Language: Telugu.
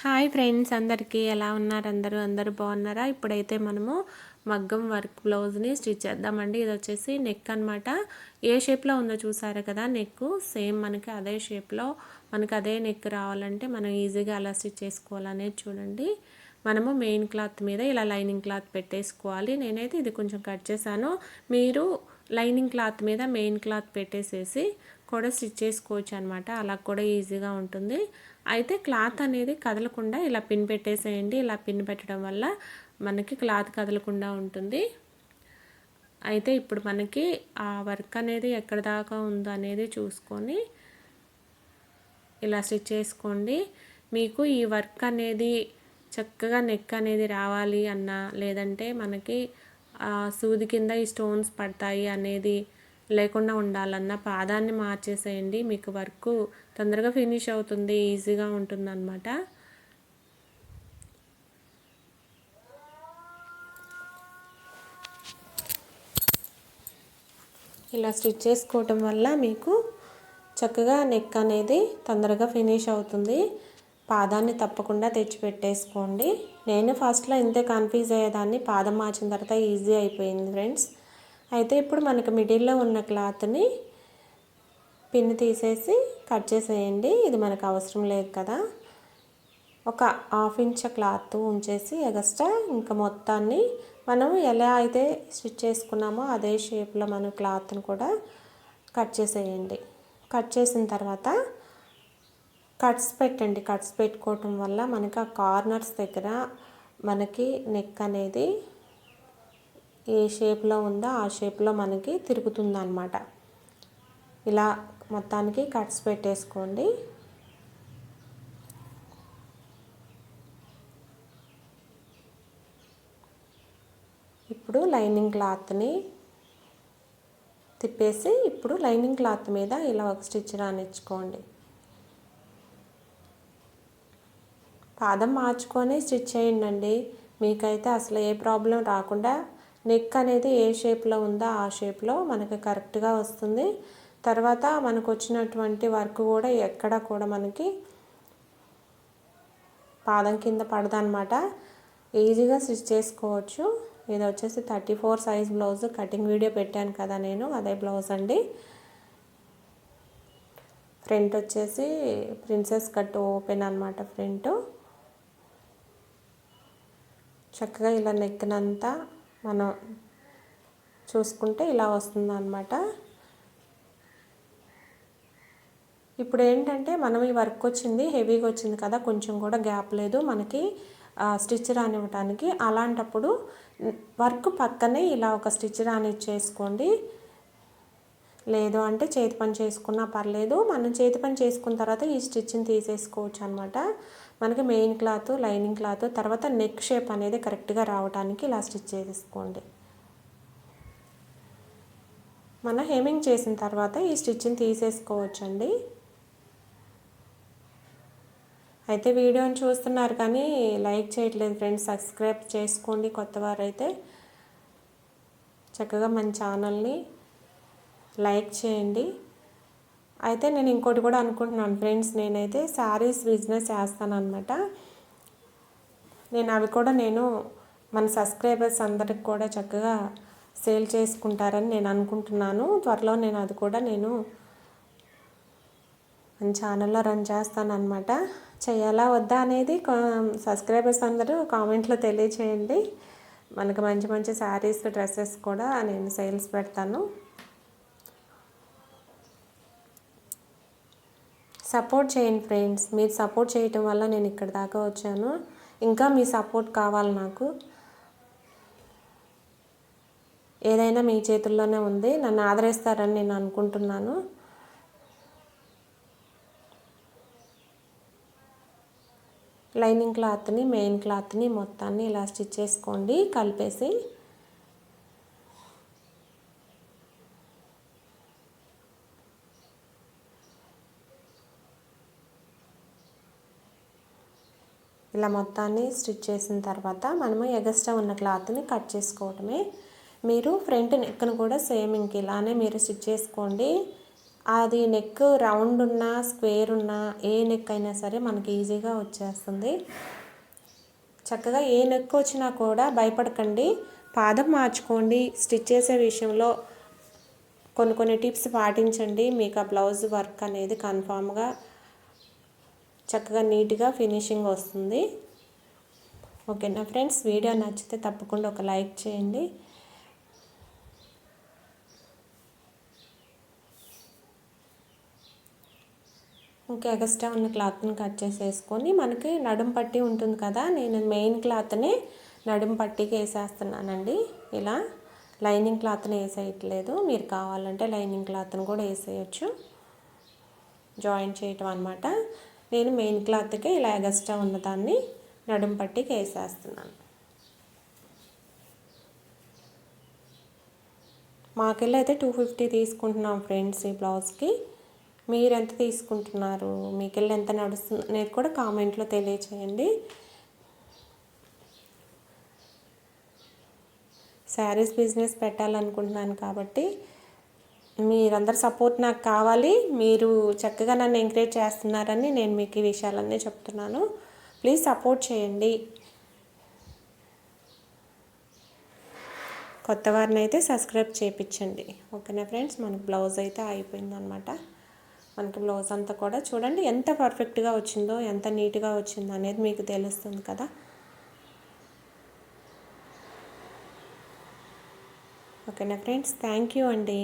హాయ్ ఫ్రెండ్స్ అందరికీ ఎలా ఉన్నారు అందరూ? అందరూ బాగున్నారా? ఇప్పుడైతే మనము మగ్గం వర్క్ బ్లౌజ్ని స్టిచ్ చేద్దామండి. ఇది వచ్చేసి నెక్ అనమాట ఏ షేప్లో ఉందో చూసారు కదా నెక్ సేమ్ మనకి అదే షేప్లో మనకి అదే నెక్ రావాలంటే మనం ఈజీగా అలా స్టిచ్ చేసుకోవాలనేది చూడండి. మనము మెయిన్ క్లాత్ మీద ఇలా లైనింగ్ క్లాత్ పెట్టేసుకోవాలి. నేనైతే ఇది కొంచెం కట్ చేశాను. మీరు లైనింగ్ క్లాత్ మీద మెయిన్ క్లాత్ పెట్టేసేసి కూడా స్టిచ్ చేసుకోవచ్చు అనమాట అలా కూడా ఈజీగా ఉంటుంది. అయితే క్లాత్ అనేది కదలకుండా ఇలా పిన్ పెట్టేసేయండి. ఇలా పిన్ పెట్టడం వల్ల మనకి క్లాత్ కదలకుండా ఉంటుంది. అయితే ఇప్పుడు మనకి ఆ వర్క్ అనేది ఎక్కడ దాకా ఉందో అనేది చూసుకొని ఇలా స్టిచ్ చేసుకోండి. మీకు ఈ వర్క్ అనేది చక్కగా నెక్ అనేది రావాలి అన్నా లేదంటే మనకి సూది కింద ఈ స్టోన్స్ పడతాయి అనేది లేకుండా ఉండాలన్న పాదాన్ని మార్చేసేయండి. మీకు వర్క్ తొందరగా ఫినిష్ అవుతుంది ఈజీగా ఉంటుందన్నమాట. ఇలా స్టిచ్ చేసుకోవటం వల్ల మీకు చక్కగా నెక్ అనేది తొందరగా ఫినిష్ అవుతుంది. పాదాన్ని తప్పకుండా తెచ్చిపెట్టేసుకోండి. నేను ఫస్ట్లో ఇంతే కన్ఫ్యూజ్ అయ్యేదాన్ని. పాదం మార్చిన తర్వాత ఈజీ అయిపోయింది ఫ్రెండ్స్. అయితే ఇప్పుడు మనకు మిడిల్లో ఉన్న క్లాత్ని పిన్ తీసేసి కట్ చేసేయండి. ఇది మనకు అవసరం లేదు కదా. ఒక హాఫ్ ఇంచ్ క్లాత్ ఉంచేసి ఎగస్ట్రా ఇంకా మొత్తాన్ని మనం ఎలా అయితే స్టిచ్ చేసుకున్నామో అదే షేప్లో మన క్లాత్ని కూడా కట్ చేసేయండి. కట్ చేసిన తర్వాత కట్స్ పెట్టండి. కట్స్ పెట్టుకోవటం వల్ల మనకి ఆ కార్నర్స్ దగ్గర మనకి నెక్ అనేది ఏ షేప్లో ఉందో ఆ షేప్లో మనకి తిరుగుతుంది అనమాట ఇలా మొత్తానికి కట్స్ పెట్టేసుకోండి. ఇప్పుడు లైనింగ్ క్లాత్ని తిప్పేసి ఇప్పుడు లైనింగ్ క్లాత్ మీద ఇలా ఒక స్టిచ్ రానిచ్చుకోండి. పాదం మార్చుకొని స్టిచ్ చేయండి మీకైతే అసలు ఏ ప్రాబ్లం రాకుండా నెక్ అనేది ఏ షేప్లో ఉందో ఆ షేప్లో మనకి కరెక్ట్గా వస్తుంది. తర్వాత మనకు వచ్చినటువంటి వర్క్ కూడా ఎక్కడ కూడా మనకి పాదం కింద పడదనమాట ఈజీగా స్టిచ్ చేసుకోవచ్చు. ఇది వచ్చేసి thirty four size blouse. Cutting video పెట్టాను కదా నేను అదే బ్లౌజ్ అండి. ఫ్రంట్ వచ్చేసి ప్రిన్సెస్ కట్ ఓపెన్ అనమాట ఫ్రంట్. చక్కగా ఇలా నెక్కినంతా మనం చూసుకుంటే ఇలా వస్తుంది అనమాట ఇప్పుడు ఏంటంటే మనం ఈ వర్క్ వచ్చింది హెవీగా వచ్చింది కదా కొంచెం కూడా గ్యాప్ లేదు మనకి స్టిచ్ రానివ్వటానికి. అలాంటప్పుడు వర్క్ పక్కనే ఇలా ఒక స్టిచ్ రానిచ్చేసుకోండి. లేదు అంటే చేతి పని చేసుకున్నా పర్లేదు మనం చేతి పని చేసుకున్న తర్వాత ఈ స్టిచ్ని తీసేసుకోవచ్చు అనమాట మనకి మెయిన్ క్లాత్ లైనింగ్ క్లాత్ తర్వాత నెక్ షేప్ అనేది కరెక్ట్గా రావడానికి ఇలా స్టిచ్ చేసుకోండి మన హేమింగ్ చేసిన తర్వాత ఈ స్టిచ్ని తీసేసుకోవచ్చండి. అయితే వీడియోని చూస్తున్నారు కానీ లైక్ చేయట్లేదు ఫ్రెండ్స్ సబ్స్క్రైబ్ చేసుకోండి కొత్త వారైతే. చక్కగా మన ఛానల్ని లైక్ చేయండి. అయితే నేను ఇంకోటి కూడా అనుకుంటున్నాను ఫ్రెండ్స్ నేనైతే శారీస్ బిజినెస్ చేస్తానమాట నేను అవి కూడా నేను మన సబ్స్క్రైబర్స్ అందరికి కూడా చక్కగా సేల్ చేసుకుంటారని నేను అనుకుంటున్నాను. త్వరలో నేను అది కూడా నేను మన ఛానల్లో రన్ చేస్తాను అనమాట చేయాలా వద్దా అనేది సబ్స్క్రైబర్స్ అందరూ కామెంట్లో తెలియచేయండి. మనకు మంచి మంచి శారీస్ డ్రెస్సెస్ కూడా నేను సేల్స్ పెడతాను. సపోర్ట్ చేయండి ఫ్రెండ్స్. మీరు సపోర్ట్ చేయటం వల్ల నేను ఇక్కడ దాకా వచ్చాను. ఇంకా మీ సపోర్ట్ కావాలి నాకు. ఏదైనా మీ చేతుల్లోనే ఉంది. నన్ను ఆదరిస్తారని నేను అనుకుంటున్నాను. లైనింగ్ క్లాత్ని మెయిన్ క్లాత్ని మొత్తాన్ని ఇలా స్టిచ్ చేసుకోండి. కలిపేసి ఇలా మొత్తాన్ని స్టిచ్ చేసిన తర్వాత మనము ఎగస్ట్రా ఉన్న క్లాత్ని కట్ చేసుకోవటమే. మీరు ఫ్రంట్ నెక్ను కూడా సేమ్ ఇంక ఇలానే మీరు స్టిచ్ చేసుకోండి. అది నెక్ రౌండ్ ఉన్నా స్క్వేర్ ఉన్నా ఏ నెక్ అయినా సరే మనకి ఈజీగా వచ్చేస్తుంది. చక్కగా ఏ నెక్ వచ్చినా కూడా భయపడకండి. పాదం మార్చుకోండి. స్టిచ్ చేసే విషయంలో కొన్ని కొన్ని టిప్స్ పాటించండి. మీకు ఆ బ్లౌజ్ వర్క్ అనేది కన్ఫామ్గా చక్కగా నీట్గా ఫినిషింగ్ వస్తుంది. ఓకేనా ఫ్రెండ్స్? వీడియో నచ్చితే తప్పకుండా ఒక లైక్ చేయండి. ఇంకా ఎక్స్ట్రా ఉన్న క్లాత్ని కట్ చేసేసుకొని మనకి నడుం పట్టి ఉంటుంది కదా నేను మెయిన్ క్లాత్ని నడుం పట్టికి వేసేస్తున్నానండి. ఇలా లైనింగ్ క్లాత్ని వేసేయట్లేదు. మీరు కావాలంటే లైనింగ్ క్లాత్ని కూడా వేసేయచ్చు. జాయిన్ చేయటం అనమాట నేను మెయిన్ క్లాత్కి ఇలా ఎగస్ట్రా ఉన్నదాన్ని నడుం పట్టికి వేసేస్తున్నాను. మాకెళ్ళి అయితే టూ ఫిఫ్టీ తీసుకుంటున్నాం ఫ్రెండ్స్ ఈ బ్లౌజ్కి. మీరు ఎంత తీసుకుంటున్నారు? మీకెళ్ళి ఎంత నడుస్తుంది అనేది కూడా కామెంట్లో తెలియచేయండి. శారీస్ బిజినెస్ పెట్టాలనుకుంటున్నాను కాబట్టి మీరందరు సపోర్ట్ నాకు కావాలి. మీరు చక్కగా నన్ను ఎంకరేజ్ చేస్తున్నారని నేను మీకు ఈ విషయాలన్నీ చెప్తున్నాను. ప్లీజ్ సపోర్ట్ చేయండి. కొత్త వారిని అయితే సబ్స్క్రైబ్ చేయించండి ఓకేనా ఫ్రెండ్స్? మనకు బ్లౌజ్ అయితే అయిపోయిందనమాట మనకి బ్లౌజ్ అంతా కూడా చూడండి ఎంత పర్ఫెక్ట్గా వచ్చిందో ఎంత నీట్గా వచ్చిందో అనేది మీకు తెలుస్తుంది కదా. ఓకేనా ఫ్రెండ్స్? థ్యాంక్ యూ అండి.